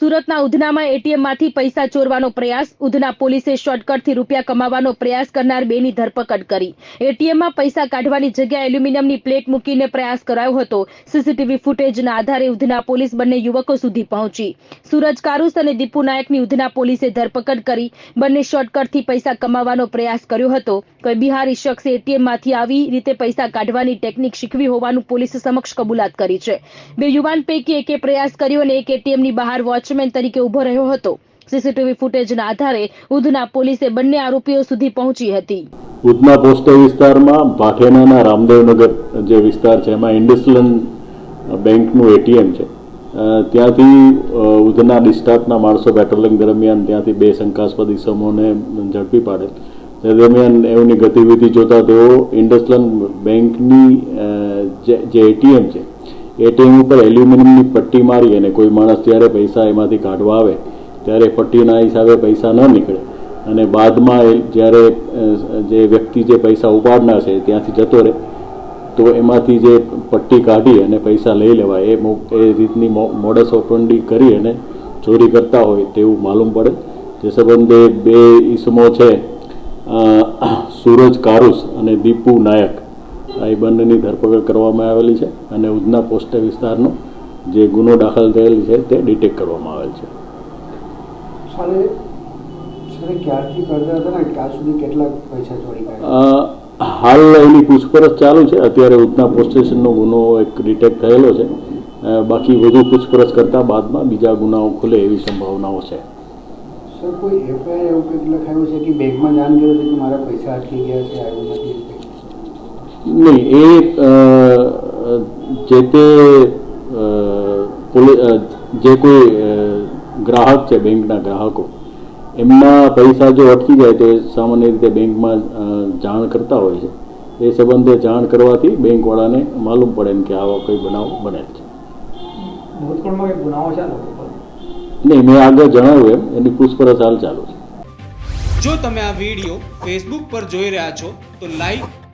સુરતના ઉધનામાં એટીએમમાંથી પૈસા ચોરવાનો પ્રયાસ. ઉધના પોલીસે શોર્ટકટથી રૂપિયા કમાવાનો પ્રયાસ કરનાર બેની ધરપકડ કરી. એટીએમમાં પૈસા કાઢવાની જગ્યાએ એલ્યુમિનિયમની પ્લેટ મૂકીને પ્રયાસ કરાયો હતો. સીસીટીવી ફૂટેજના આધારે ઉધના પોલીસ બંને યુવકો સુધી પહોંચી. સુરજ કારુસ અને દીપુ નાયકની ઉધના પોલીસે ધરપકડ કરી. બંને શોર્ટકટથી પૈસા કમાવાનો પ્રયાસ કર્યો હતો. કોઈ બિહારી શખ્સે એટીએમમાંથી આવી રીતે પૈસા કાઢવાની ટેકનિક શીખવી હોવાનું પોલીસ સમક્ષ કબૂલાત કરી છે. બે યુવાન પૈકી એકે પ્રયાસ કર્યો અને એક એટીએમની બહાર વોચમેન તરીકે ઊભો રહ્યો હતો. સીસીટીવી ફૂટેજના આધારે ઉધના પોલીસે બંને આરોપીઓ સુધી પહોંચી હતી. ઉધના પોસ્ટ વિસ્તારમાં ભાઠેનાના રામદેવનગર જે વિસ્તાર છે, એમાં ઇન્ડસલન્ડ બેંકનું એટીએમ છે. ત્યાંથી ઉધના ડિસ્ટાફના માણસો પેટ્રોલિંગ દરમિયાન ત્યાંથી બે શંકાસ્પદ ઇસમોને ઝડપી પાડે. તે દરમિયાન એમની ગતિવિધિ જોતા તેઓ ઇન્ડસલન બેંકની જે એટીએમ છે એટીએમ ઉપર એલ્યુમિનિયમની પટ્ટી મારી અને કોઈ માણસ જ્યારે પૈસા એમાંથી કાઢવા આવે, ત્યારે પટ્ટીના હિસાબે પૈસા ન નીકળે. અને બાદમાં જ્યારે જે વ્યક્તિ જે પૈસા ઉપાડનાર છે ત્યાંથી જતો રહે, તો એમાંથી જે પટ્ટી કાઢી અને પૈસા લઈ લેવાય, એ એ રીતની મોડસ ઓપરંડી કરી અને ચોરી કરતા હોય તેવું માલુમ પડે. જે સંબંધે બે ઈસમો છે સૂરજ કારુસ અને દીપુ નાયક. આ બંનેની ધરપકડ કરવામાં આવેલી છે અને ઉધના પોસ્ટ વિસ્તારનો જે ગુનો દાખલ થયેલ છે તે ડિટેક્ટ કરવામાં આવેલ છે. હાલ એની પૂછપરછ ચાલુ છે. અત્યારે ઉધના પોસ્ટ સ્ટેશનનો ગુનો એક ડિટેક્ટ થયેલો છે. બાકી વધુ પૂછપરછ કરતા બાદમાં બીજા ગુનાઓ ખુલે એવી સંભાવનાઓ છે. સર કોઈ એફઆઈઆર એવું કંઈક લખાયું છે કે બેંકમાં જાણ કર્યું છે કે મારા પૈસા અટકી ગયા છે આવ્યું નથી? નહીં એ જે તે જે કોઈ ગ્રાહક છે બેંકના ગ્રાહકો એમના પૈસા જો અટકી જાય તો એ સામાન્ય રીતે બેંકમાં જાણ કરતા હોય છે. એ સંબંધે જાણ કરવાથી બેંકવાળાને માલુમ પડે ને કે આવા કોઈ બનાવ બનેલ છે. નહીં મેં આગળ જણાવ્યું એમ એની પૂછપરછ હાલ ચાલુ છે. જો તમે આ વીડિયો ફેસબુક પર જોઈ રહ્યા છો તો લાઈક